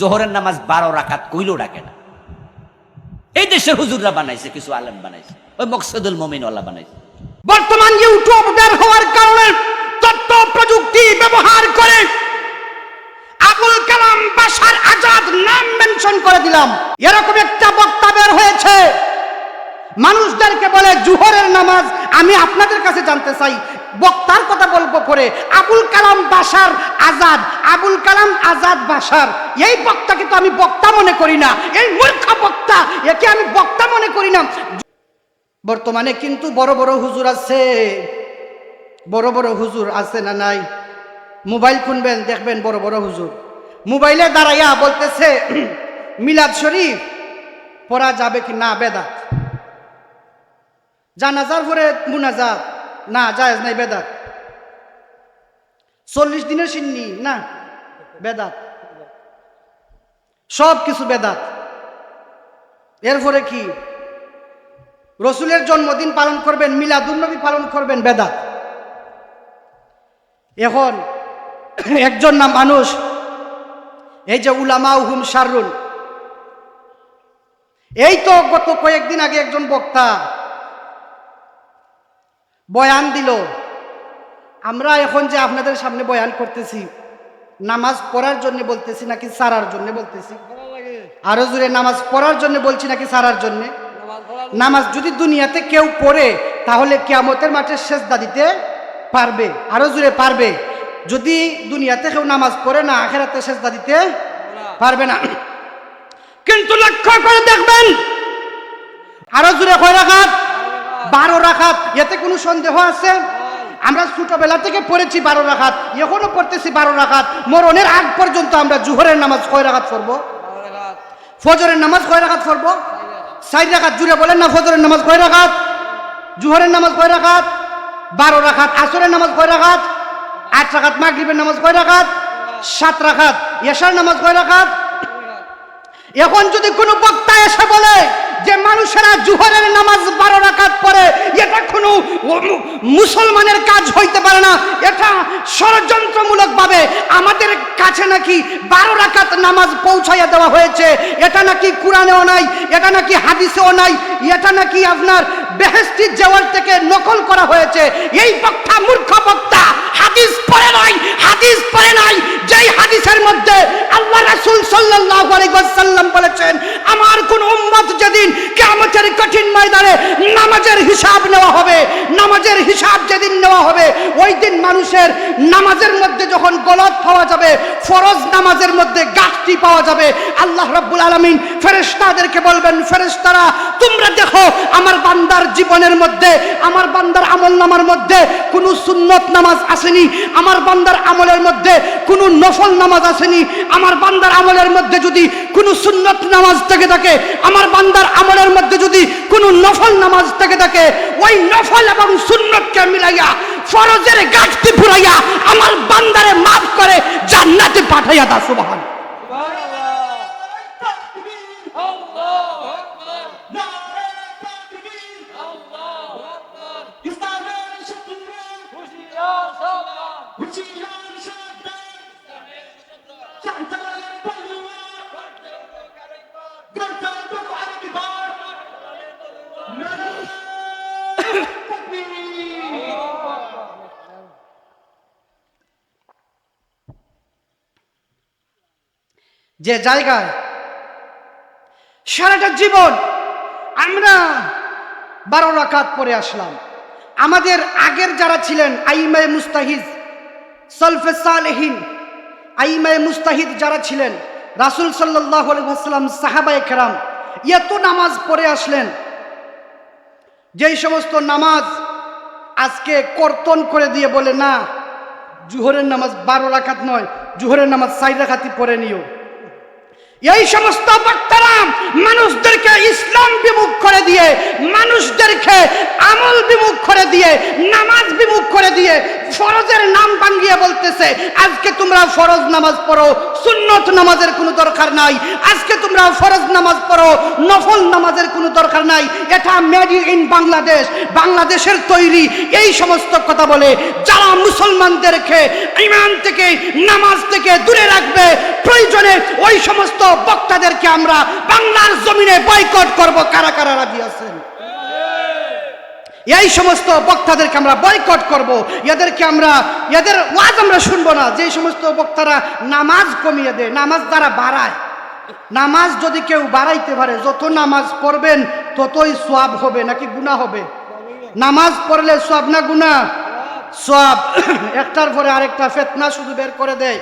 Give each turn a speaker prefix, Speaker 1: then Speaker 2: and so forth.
Speaker 1: জোহরের নামাজ বারো রাখাত কইলেও ডাকে না। এই দেশের হুজুররা বানাইছে, কিছু আলেম বানাইছে, ওই মকসুদুল মমিনওয়ালা বানাইছে।
Speaker 2: বর্তমান ইউটিউব বের হওয়ার কারণে তথ্য প্রযুক্তি ব্যবহার করে আবুল কালাম বাসার আজাদ নাম মেনশন করে দিলাম। এরকম একটা বক্তা বের হয়েছে। মানুষদেরকে বলে, জুহরের নামাজ আমি আপনাদের কাছে জানতে চাই। বক্তার কথা বলব পরে, আবুল কালাম বাসার আজাদ, আবুল কালাম আজাদ বাসার এই বক্তাকে তো আমি বক্তা মনে করি না, এই মূর্খ বক্তা, একে আমি বক্তা মনে করি না। বর্তমানে কিন্তু বড় বড় হুজুর আছে। বড় বড় হুজুর আছে না নাই? মোবাইল খুনবেন, দেখবেন বড় বড় হুজুর। মোবাইলে দাঁড়াইয়া বলতেছে, মিলাদ শরীফ পড়া যাবে কি না বেদাত? জানাজার পরে মুনাজাত। না, জায়েজ নাই, বেদাত। চল্লিশ দিনের সিন্নি, না, বেদাত। সব কিছু বেদাত। এরপরে কি? রসুলের জন্মদিন পালন করবেন মিলাদুন্নবী পালন করবেন, বেদাত। এখন একজন না মানুষ, এই যে উলামা হুম শারুন এই তো গত কয়েকদিন আগে একজন বক্তা বয়ান দিল। আমরা এখন যে আপনাদের সামনে বয়ান করতেছি, নামাজ পড়ার জন্য বলতেছি নাকি সারার জন্য বলতেছি? আরও জুড়ে নামাজ পড়ার জন্য বলছি নাকি সারার জন্য? নামাজ যদি দুনিয়াতে কেউ পড়ে, তাহলে কেয়ামতের মাঠে সেজদা দিতে পারবে। আরও জুড়ে পারবে। যদি দুনিয়াতে কেউ নামাজ পড়ে না আখের আখেরাতে সেজদা দিতে পারবে না। কিন্তু লক্ষ্য করে দেখবেন, আরও জুড়ে কয় বারো রাখাত, এতে কোনো সন্দেহ আছে? আমরা ছোটবেলা থেকে পড়েছি বারো রাখাত, এখনও পড়তেছি বারো রাখাত। মরণের আগ পর্যন্ত আমরা জুহরের নামাজ কয় রাখাত পড়ব? ফজরের নামাজ কয় রাখাত পড়ব? সাইড রাখাত জুড়ে বলেন না, ফজরের নামাজ কয় রাখাত? জুহরের নামাজ কয় রাখাত? বারো রাখাত, আসরের নামাজ কয় রাখাত? আট রাখাত, মাগরিবের নামাজ কয় রাখাত? সাত রাখাত, এশার নামাজ কয় রাখাত? এখন যদি কোনো বক্তা এসে বলে যে মানুষেরা জুহরের নামাজ বারো রাখাত পরে এটা কোনো মুসলমানের কাজ হইতে পারে না। এটা ষড়যন্ত্রমূলকভাবে আমাদের কাছে নাকি বারো রাখাত নামাজ পৌঁছাইয়া দেওয়া হয়েছে। এটা নাকি কোরআনেও নাই, এটা নাকি হাদিসেও নাই, এটা নাকি আপনার বেহেস্তি জেওয়াল থেকে নকল করা হয়েছে। এই বক্তা মূর্খ বক্তা, হাদিস পড়ে নাই, হাদিস পড়ে নাই। যেই হাদিসের মধ্যে আল্লাহ রাসূল সাল্লাল্লাহু আলাইহি ওয়াসাল্লাম বলেছেন, আমার কোন উম্মত যেদিন কিয়ামতের কঠিন ময়দানে নামাজের হিসাব নেওয়া হবে, নামাজের হিসাব যেদিন নেওয়া হবে, ওই দিন মানুষের নামাজের মধ্যে যখন গলত পাওয়া যাবে, ফরজ নামাজের মধ্যে গাছটি পাওয়া যাবে। আল্লাহ রাব্বুল আলামিন ফেরেশতাদেরকে বলবেন, ফেরেশতারা, তোমরা দেখো বান্দার জীবনের মধ্যে, আমার বান্দার আমল নামার মধ্যে কোনো সুন্নত নামাজ আসেনি, আমার বান্দার আমলের মধ্যে কোনো নফল নামাজ আসেনি, আমার বান্দার আমলের মধ্যে যদি কোনো সুন্নত নামাজ থেকে থাকে, আমার বান্দার আমলের মধ্যে যদি কোনো নফল নামাজ থেকে থাকে, ওই নফল এবং সুন্নতকে মিলাইয়া, ফরজের গাছটি ফুরাইয়া আমার বান্দারে মাফ করে জান্নাতে পাঠাইয়া দা যে জায়গায় সারাটা জীবন আমরা বারো রাকাত পরে আসলাম। আমাদের আগের যারা ছিলেন, আইমায় মুস্তাহিদ, সলফে সালেহীন, আইমায় মুস্তাহিদ যারা ছিলেন রাসুল সাল্লাহ আলহাম সাহাবায় কেরাম, এত নামাজ পড়ে আসলেন, যেই সমস্ত নামাজ আজকে কর্তন করে দিয়ে বলে, না, জুহরের নামাজ বারো রাখাত নয়, জুহরের নামাজ সাইড রাখাতি পড়ে নিও। এই সমস্ত বক্তারা মানুষদেরকে ইসলাম বিমুখ করে দিয়ে, মানুষদেরকে আমল বিমুখ করে দিয়ে, নামাজ বিমুখ করে দিয়ে ফরজের নাম ভাঙ্গিয়ে বলতেছে, আজকে তোমরা ফরজ নামাজ পড়ো, সুন্নত নামাজের কোনো দরকার নাই, আজকে তোমরা ফরজ নামাজ পড়ো, নফল নামাজের কোনো দরকার নাই, এটা মেড ইন বাংলাদেশ, বাংলাদেশের তৈরি, এই সমস্ত কথা বলে, যারা মুসলমানদেরকে ইমান থেকে, নামাজ থেকে দূরে রাখবে প্রয়োজনে ওই সমস্ত বক্তাদেরকে আমরা বাংলার জমিনে বয়কট করব। কারা কারা রাজি আছেন? এই সমস্ত বক্তাদেরকে আমরা বয়কট করব। এদেরকে আমরা, এদের ওয়াজ আমরা শুনব না। যে সমস্ত বক্তারা নামাজ কমিয়ে দেয়, নামাজ দ্বারা বাড়ায়, নামাজ যদি কেউ বাড়াইতে পারে, যত নামাজ পড়বেন ততই সোয়াব হবে, নাকি গুণা হবে? নামাজ পড়লে সব না গুণা সব একটার পরে আরেকটা ফেতনা শুধু বের করে দেয়।